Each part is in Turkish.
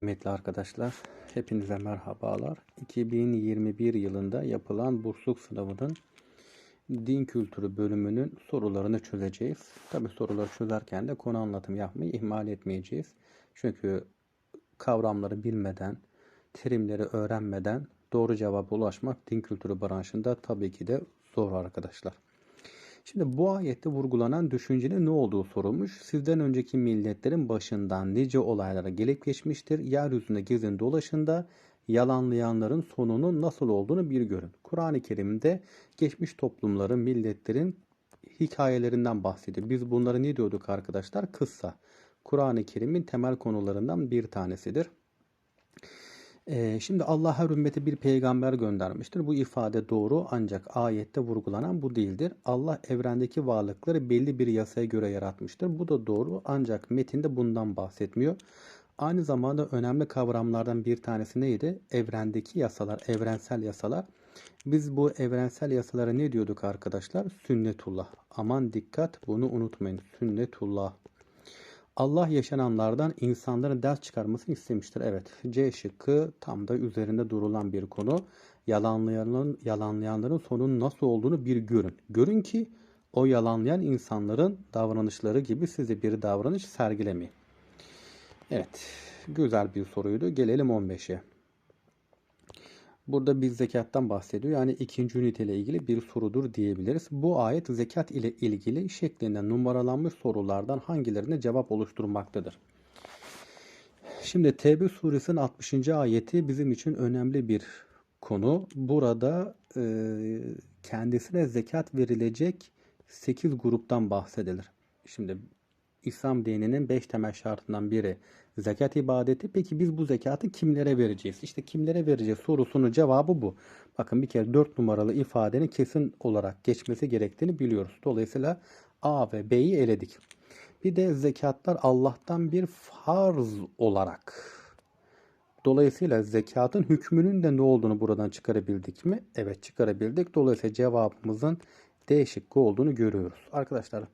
Kıymetli arkadaşlar, hepinize merhabalar. 2021 yılında yapılan bursluk sınavının din kültürü bölümünün sorularını çözeceğiz. Tabi soruları çözerken de konu anlatım yapmayı ihmal etmeyeceğiz. Çünkü kavramları bilmeden, terimleri öğrenmeden doğru cevaba ulaşmak din kültürü branşında tabii ki de zor arkadaşlar. Şimdi bu ayette vurgulanan düşüncenin ne olduğu sorulmuş. Sizden önceki milletlerin başından nice olaylara gelip geçmiştir. Yeryüzünde gezin dolaşında yalanlayanların sonunun nasıl olduğunu bir görün. Kur'an-ı Kerim'de geçmiş toplumların, milletlerin hikayelerinden bahsediyor. Biz bunları ne diyorduk arkadaşlar? Kıssa. Kur'an-ı Kerim'in temel konularından bir tanesidir. Ee, şimdi Allah her ümmete bir peygamber göndermiştir. Bu ifade doğru ancak ayette vurgulanan bu değildir. Allah evrendeki varlıkları belli bir yasaya göre yaratmıştır. Bu da doğru ancak metinde bundan bahsetmiyor. Aynı zamanda önemli kavramlardan bir tanesi neydi? Evrendeki yasalar, evrensel yasalar. Biz bu evrensel yasalara ne diyorduk arkadaşlar? Sünnetullah. Aman dikkat bunu unutmayın. Sünnetullah. Allah yaşananlardan insanların ders çıkarmasını istemiştir. Evet, C şıkkı tam da üzerinde durulan bir konu. Yalanlayanların, yalanlayanların sonunun nasıl olduğunu bir görün. Görün ki o yalanlayan insanların davranışları gibi size bir davranış sergilemeyin. Evet, güzel bir soruydu. Gelelim 15'e. Burada bir zekattan bahsediyor. Yani ikinci üniteyle ilgili bir sorudur diyebiliriz. Bu ayet zekat ile ilgili şeklinde numaralanmış sorulardan hangilerine cevap oluşturmaktadır? Şimdi Tevbe suresinin 60. ayeti bizim için önemli bir konu. Burada e, kendisine zekat verilecek 8 gruptan bahsedilir. Şimdi İslam dininin 5 temel şartından biri zekat ibadeti. Peki biz bu zekatı kimlere vereceğiz? İşte kimlere vereceğiz sorusunun cevabı bu. Bakın bir kere 4 numaralı ifadenin kesin olarak geçmesi gerektiğini biliyoruz. Dolayısıyla A ve B'yi eledik. Bir de zekatlar Allah'tan bir farz olarak. Dolayısıyla zekatın hükmünün de ne olduğunu buradan çıkarabildik mi? Evet çıkarabildik. Dolayısıyla cevabımızın D şıkkı olduğunu görüyoruz. Arkadaşlar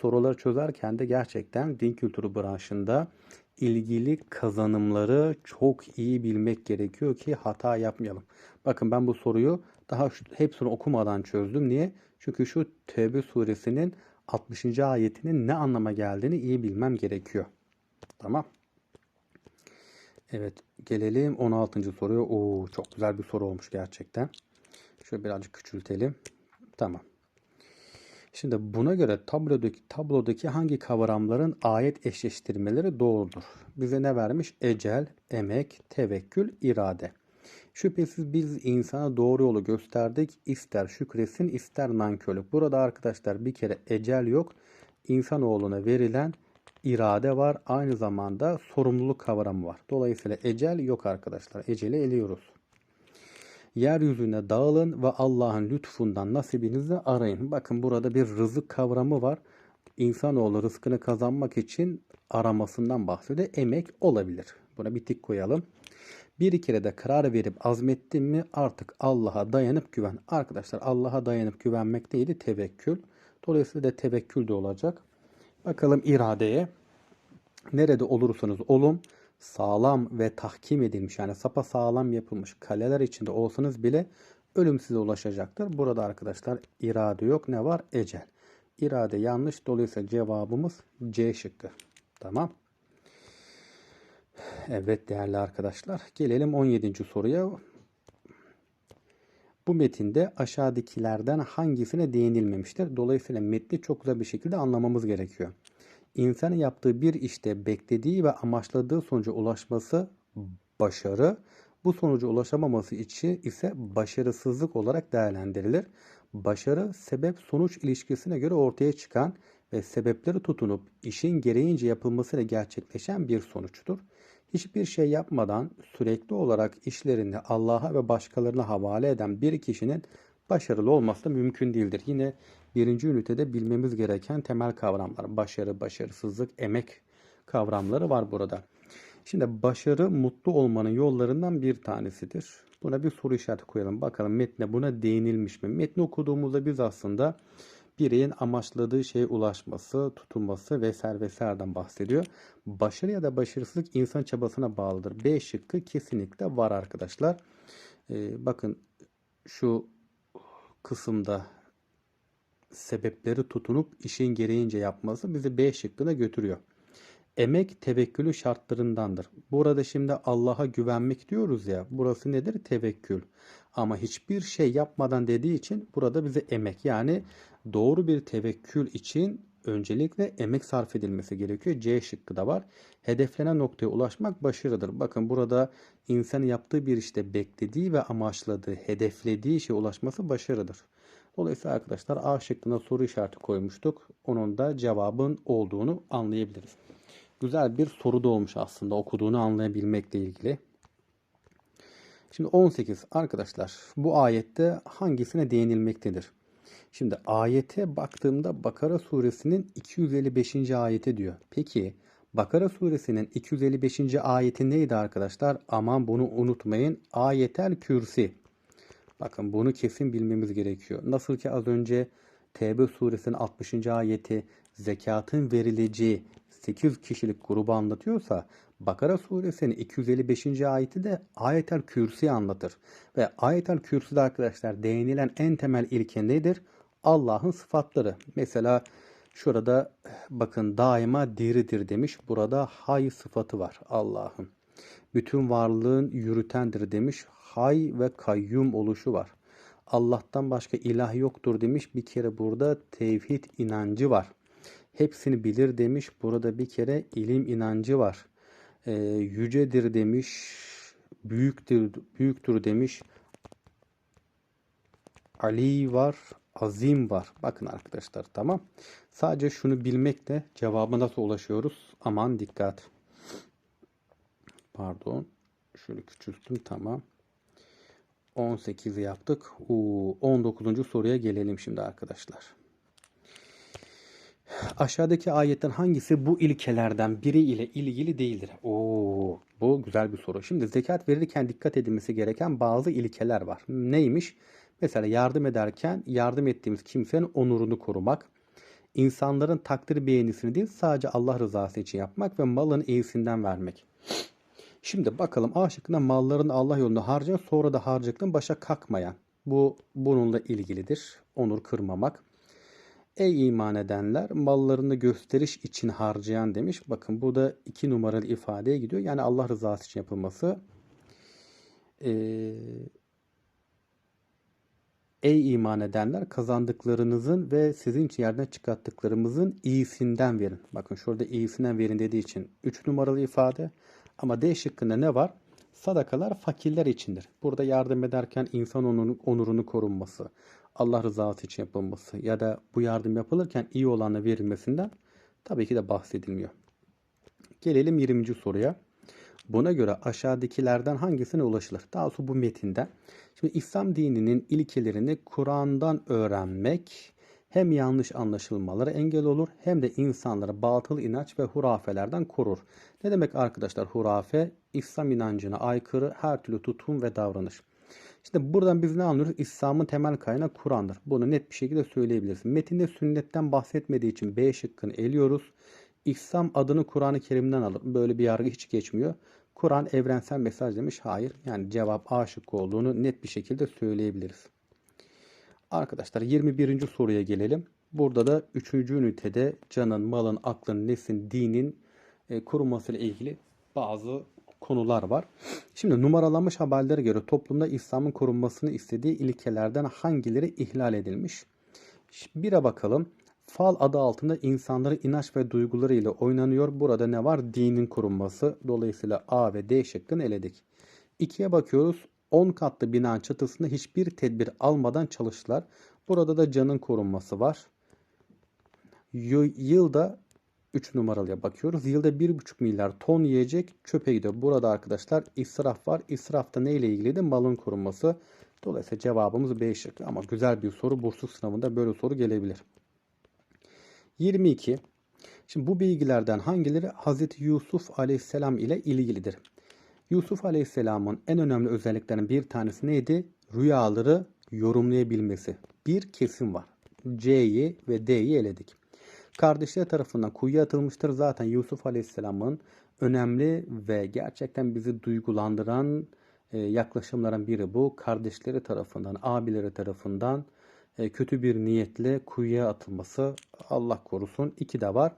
soruları çözerken de gerçekten din kültürü branşında ilgili kazanımları çok iyi bilmek gerekiyor ki hata yapmayalım. Bakın ben bu soruyu daha hepsini okumadan çözdüm. Niye? Çünkü şu Tevbe suresinin 60. ayetinin ne anlama geldiğini iyi bilmem gerekiyor. Tamam. Evet gelelim 16. soruya. Oo çok güzel bir soru olmuş gerçekten. Şöyle birazcık küçültelim. Tamam. Şimdi buna göre tablodaki, tablodaki hangi kavramların ayet eşleştirmeleri doğrudur? Bize ne vermiş? Ecel, emek, tevekkül, irade. Şüphesiz biz insana doğru yolu gösterdik. İster şükresin ister nankörlük. Burada arkadaşlar bir kere ecel yok. İnsanoğluna verilen irade var. Aynı zamanda sorumluluk kavramı var. Dolayısıyla ecel yok arkadaşlar. Eceli eliyoruz. Yeryüzüne dağılın ve Allah'ın lütfundan nasibinizi arayın. Bakın burada bir rızık kavramı var. İnsanoğlu rızkını kazanmak için aramasından bahsediyor. Emek olabilir. Buna bir tik koyalım. Bir kere de karar verip azmettin mi artık Allah'a dayanıp güven. Arkadaşlar Allah'a dayanıp güvenmek neydi? Tevekkül. Dolayısıyla da tevekkül de olacak. Bakalım iradeye. Nerede olursanız olun sağlam ve tahkim edilmiş yani sapa sağlam yapılmış kaleler içinde olsanız bile ölüm size ulaşacaktır. Burada arkadaşlar irade yok. Ne var? Ecel. İrade yanlış. Dolayısıyla cevabımız C şıkkı. Tamam. Evet değerli arkadaşlar. Gelelim 17. soruya. Bu metinde aşağıdakilerden hangisine değinilmemiştir? Dolayısıyla metni çok güzel bir şekilde anlamamız gerekiyor. İnsanın yaptığı bir işte beklediği ve amaçladığı sonuca ulaşması başarı, bu sonuca ulaşamaması için ise başarısızlık olarak değerlendirilir. Başarı sebep sonuç ilişkisine göre ortaya çıkan ve sebepleri tutunup işin gereğince yapılmasıyla gerçekleşen bir sonuçtur. Hiçbir şey yapmadan sürekli olarak işlerini Allah'a ve başkalarına havale eden bir kişinin başarılı olması da mümkün değildir. Yine birinci ünitede bilmemiz gereken temel kavramlar. Başarı, başarısızlık, emek kavramları var burada. Şimdi başarı mutlu olmanın yollarından bir tanesidir. Buna bir soru işareti koyalım. Bakalım metne buna değinilmiş mi? Metni okuduğumuzda biz aslında bireyin amaçladığı şeye ulaşması, tutulması vesaire vesaireden bahsediyor. Başarı ya da başarısızlık insan çabasına bağlıdır. B şıkkı kesinlikle var arkadaşlar. Ee, bakın şu kısımda sebepleri tutunup işin gereğince yapması bizi B şıkkına götürüyor. Emek tevekkülü şartlarındandır. Burada şimdi Allah'a güvenmek diyoruz ya. Burası nedir? Tevekkül. Ama hiçbir şey yapmadan dediği için burada bize emek yani doğru bir tevekkül için öncelikle emek sarf edilmesi gerekiyor. C şıkkı da var. Hedeflenen noktaya ulaşmak başarıdır. Bakın burada insanın yaptığı bir işte beklediği ve amaçladığı, hedeflediği şeye ulaşması başarıdır. Dolayısıyla arkadaşlar A şıkkına soru işareti koymuştuk. Onun da cevabın olduğunu anlayabiliriz. Güzel bir soru da olmuş aslında okuduğunu anlayabilmekle ilgili. Şimdi 18 arkadaşlar bu ayette hangisine değinilmektedir? Şimdi ayete baktığımda Bakara suresinin 255. ayeti diyor. Peki Bakara suresinin 255. ayeti neydi arkadaşlar? Aman bunu unutmayın. Ayetel kürsi. Bakın bunu kesin bilmemiz gerekiyor. Nasıl ki az önce Tevbe suresinin 60. ayeti zekatın verileceği 8 kişilik grubu anlatıyorsa Bakara suresinin 255. ayeti de ayetel kürsi anlatır. Ve ayetel kürsüde arkadaşlar değinilen en temel ilke nedir? Allah'ın sıfatları. Mesela şurada bakın daima diridir demiş. Burada hay sıfatı var Allah'ın. Bütün varlığın yürütendir demiş. Hay ve kayyum oluşu var. Allah'tan başka ilah yoktur demiş. Bir kere burada tevhid inancı var. Hepsini bilir demiş. Burada bir kere ilim inancı var. Ee, yücedir demiş. Büyüktür, büyüktür demiş. Ali var, azim var. Bakın arkadaşlar tamam. Sadece şunu bilmekle cevaba nasıl ulaşıyoruz? Aman dikkat. Pardon. Şöyle küçülttüm tamam. 18'i yaptık. Oo, 19. soruya gelelim şimdi arkadaşlar. Aşağıdaki ayetten hangisi bu ilkelerden biri ile ilgili değildir? Oo, bu güzel bir soru. Şimdi zekat verirken dikkat edilmesi gereken bazı ilkeler var. Neymiş? Mesela yardım ederken yardım ettiğimiz kimsenin onurunu korumak, insanların takdir beğenisini değil sadece Allah rızası için yapmak ve malın iyisinden vermek. Şimdi bakalım A şıkkında malların Allah yolunda harcayan sonra da harcadıktan başa kalkmayan. Bu bununla ilgilidir. Onur kırmamak. Ey iman edenler mallarını gösteriş için harcayan demiş. Bakın burada iki numaralı ifadeye gidiyor. Yani Allah rızası için yapılması. Ee, Ey iman edenler kazandıklarınızın ve sizin için yerden çıkarttıklarımızın iyisinden verin. Bakın şurada iyisinden verin dediği için 3 numaralı ifade. Ama D şıkkında ne var? Sadakalar fakirler içindir. Burada yardım ederken insan onurunu korunması, Allah rızası için yapılması ya da bu yardım yapılırken iyi olanla verilmesinden tabii ki de bahsedilmiyor. Gelelim 20. soruya. Buna göre aşağıdakilerden hangisine ulaşılır? Daha sonra bu metinde. Şimdi İslam dininin ilkelerini Kur'an'dan öğrenmek hem yanlış anlaşılmalara engel olur hem de insanları batıl inanç ve hurafelerden korur. Ne demek arkadaşlar hurafe? İslam inancına aykırı her türlü tutum ve davranış. İşte buradan biz ne anlıyoruz? İslam'ın temel kaynağı Kur'an'dır. Bunu net bir şekilde söyleyebiliriz. Metinde sünnetten bahsetmediği için B şıkkını eliyoruz. İslam adını Kur'an-ı Kerim'den alır. Böyle bir yargı hiç geçmiyor. Kur'an evrensel mesaj demiş. Hayır. Yani cevap A şıkkı olduğunu net bir şekilde söyleyebiliriz. Arkadaşlar 21. soruya gelelim. Burada da 3. ünitede canın, malın, aklın, nefsin, dinin e, korunmasıyla ilgili bazı konular var. Şimdi numaralanmış haberlere göre toplumda İslam'ın korunmasını istediği ilkelerden hangileri ihlal edilmiş? Bire bakalım. Fal adı altında insanların inanç ve duyguları ile oynanıyor. Burada ne var? Dinin korunması. Dolayısıyla A ve D şıkkını eledik. İkiye bakıyoruz. 10 katlı binanın çatısında hiçbir tedbir almadan çalıştılar. Burada da canın korunması var. Yılda 3 numaralıya bakıyoruz. Yılda 1,5 milyar ton yiyecek çöpe gidiyor. Burada arkadaşlar israf var. İsrafta neyle ilgiliydi? Malın korunması. Dolayısıyla cevabımız B şıkkı. Ama güzel bir soru. Bursluk sınavında böyle soru gelebilir. 22. Şimdi bu bilgilerden hangileri Hz. Yusuf Aleyhisselam ile ilgilidir? Yusuf Aleyhisselam'ın en önemli özelliklerinden bir tanesi neydi? Rüyaları yorumlayabilmesi. Bir kesim var. C'yi ve D'yi eledik. Kardeşler tarafından kuyuya atılmıştır. Zaten Yusuf Aleyhisselam'ın önemli ve gerçekten bizi duygulandıran e, yaklaşımların biri bu. Kardeşleri tarafından, abileri tarafından e, kötü bir niyetle kuyuya atılması Allah korusun. İki de var.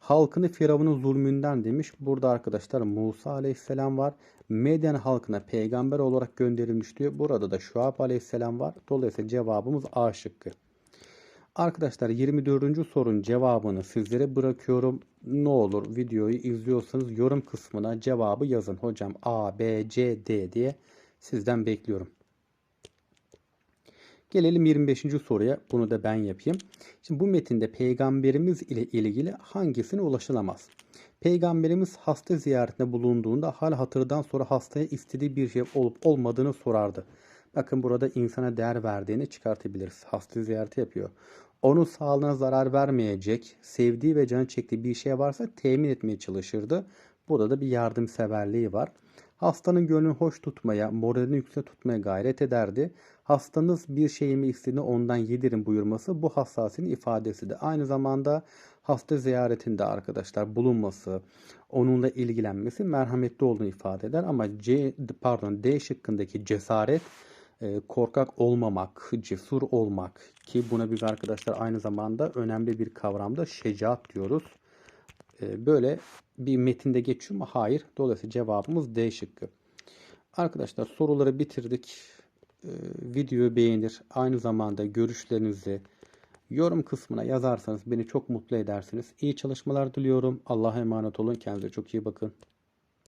Halkını Firavun'un zulmünden demiş. Burada arkadaşlar Musa Aleyhisselam var. Medyen halkına peygamber olarak gönderilmiş diyor. Burada da Şuab Aleyhisselam var. Dolayısıyla cevabımız A şıkkı. Arkadaşlar 24. sorunun cevabını sizlere bırakıyorum. Ne olur videoyu izliyorsanız yorum kısmına cevabı yazın. Hocam A, B, C, D diye sizden bekliyorum. Gelelim 25. soruya. Bunu da ben yapayım. Şimdi bu metinde peygamberimiz ile ilgili hangisine ulaşılamaz? Peygamberimiz hasta ziyaretinde bulunduğunda hal hatırdan sonra hastaya istediği bir şey olup olmadığını sorardı. Bakın burada insana değer verdiğini çıkartabiliriz. Hasta ziyareti yapıyor. Onun sağlığına zarar vermeyecek, sevdiği ve canı çektiği bir şey varsa temin etmeye çalışırdı. Burada da bir yardımseverliği var. Hastanın gönlünü hoş tutmaya, moralini yüksek tutmaya gayret ederdi. Hastanız bir şeyimi istediğini ondan yedirin buyurması bu hassasinin ifadesidir. Aynı zamanda hasta ziyaretinde arkadaşlar bulunması, onunla ilgilenmesi merhametli olduğunu ifade eder. Ama C, pardon D şıkkındaki cesaret e, korkak olmamak, cesur olmak ki buna biz arkadaşlar aynı zamanda önemli bir kavramda şecaat diyoruz. E, böyle bir metinde geçiyor mu? Hayır. Dolayısıyla cevabımız D şıkkı. Arkadaşlar soruları bitirdik. E, videoyu beğenir. Aynı zamanda görüşlerinizi yorum kısmına yazarsanız beni çok mutlu edersiniz. İyi çalışmalar diliyorum. Allah'a emanet olun. Kendinize çok iyi bakın.